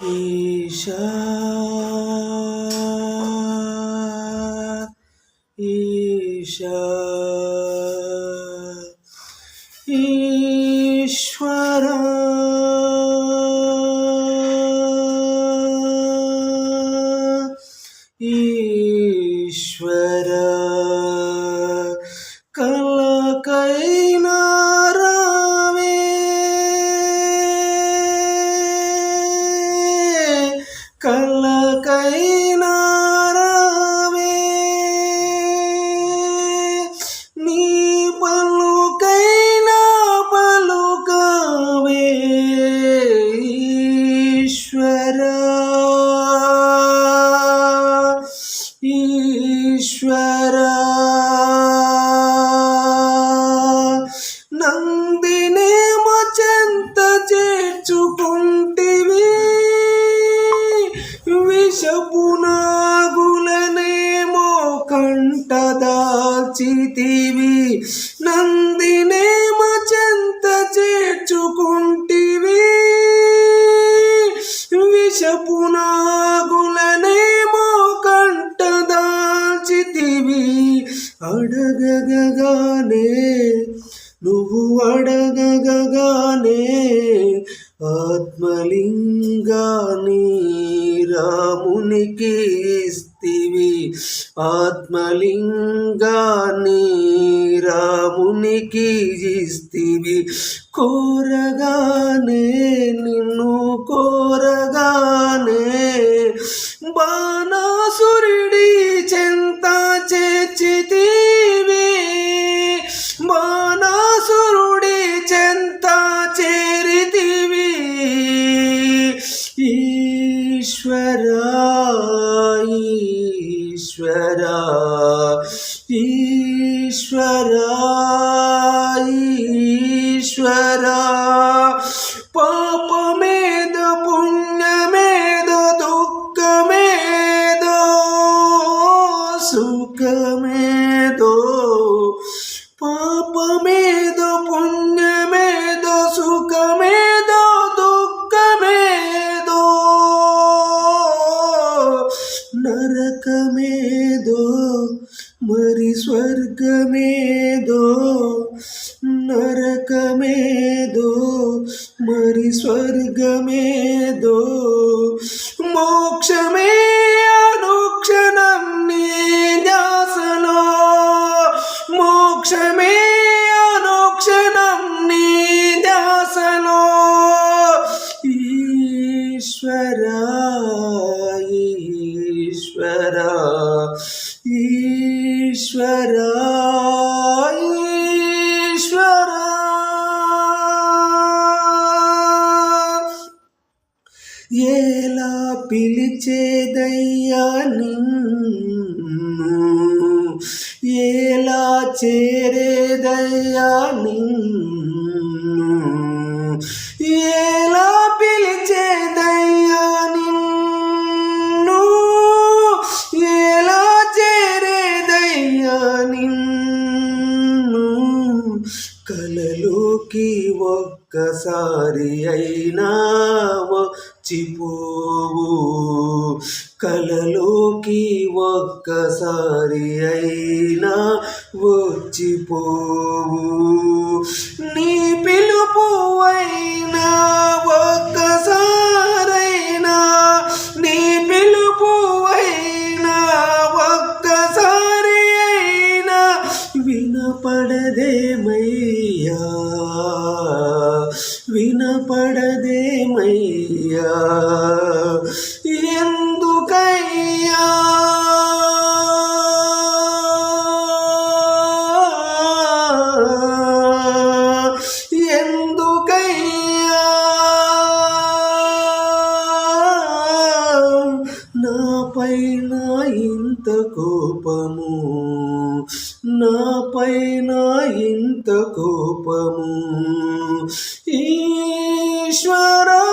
ఈశా ఈశా కంట దాల్చితివి నందినే చెంత చేర్చుకుంటివి. విషపు నాగులనేమో కంట దాల్చితివి. అడగగగానే నువ్వు అడగగగానే ఆత్మలింగాని రామునికి ఇస్తివి ఆత్మలింగాన్ని రామునికి ఇస్తివి. కోరగానే నిన్ను కోరగానే బాణ ఈశ్వరా పాపమేద పుణ్యమేద దుఃఖమేదో సుఖమేదో పాపమేదో സ്വർഗമേതോ നരകമേതോ മറി സ്വർഗമേതോ മോക്ഷമേ അനുക്ഷണം നീ ദാസനോ മോക്ഷമേ അനുക്ഷണം നീ ദാസനോ ഈശ്വര ഈശ്വര. ఈశ్వర ఈశ్వర ఎలా పిలిచేదయ్యా నిన్ను? ఎలా చేరేదయ్యా నిన్ను? ఒక్కసారి అయినా వచ్చిపోవు కలలోకి ఒక్కసారి అయినా వచ్చిపోవు. నీ వినపడదేమయ్యా? వినపడదేమయ్యా? ఇంత కోపము నాపైన ఇంత కోపము. ఈశ్వరా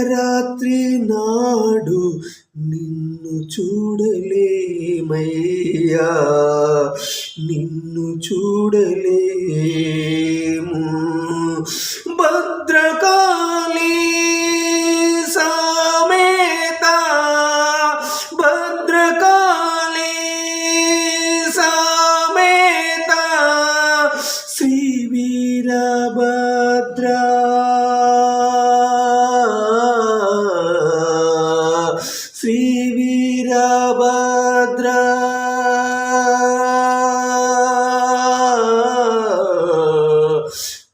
శివరాత్రి నాడు నిన్ను చూడలేమయ్యా. నిన్ను చూడలేము. భద్రకాళీ సామేత భద్రకా శ్రీ వీరభద్ర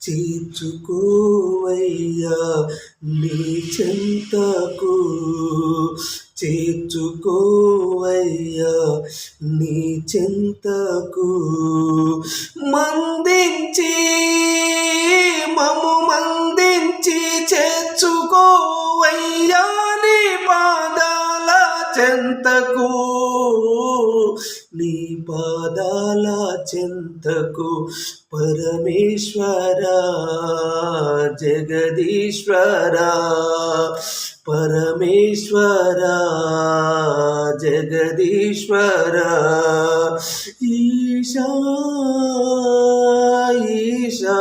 చేర్చుకోవయ్యా నీ చెంతకు. చేర్చుకోవయ్యా నీ చెంతకు. మందించి మము మందించి చేర్చుకోవయ్యా. చెంతకు నీ పాదాల చెంతకు పరమేశ్వర జగదీశ్వర పరమేశ్వర జగదీశ్వర. ఈశా ఈశా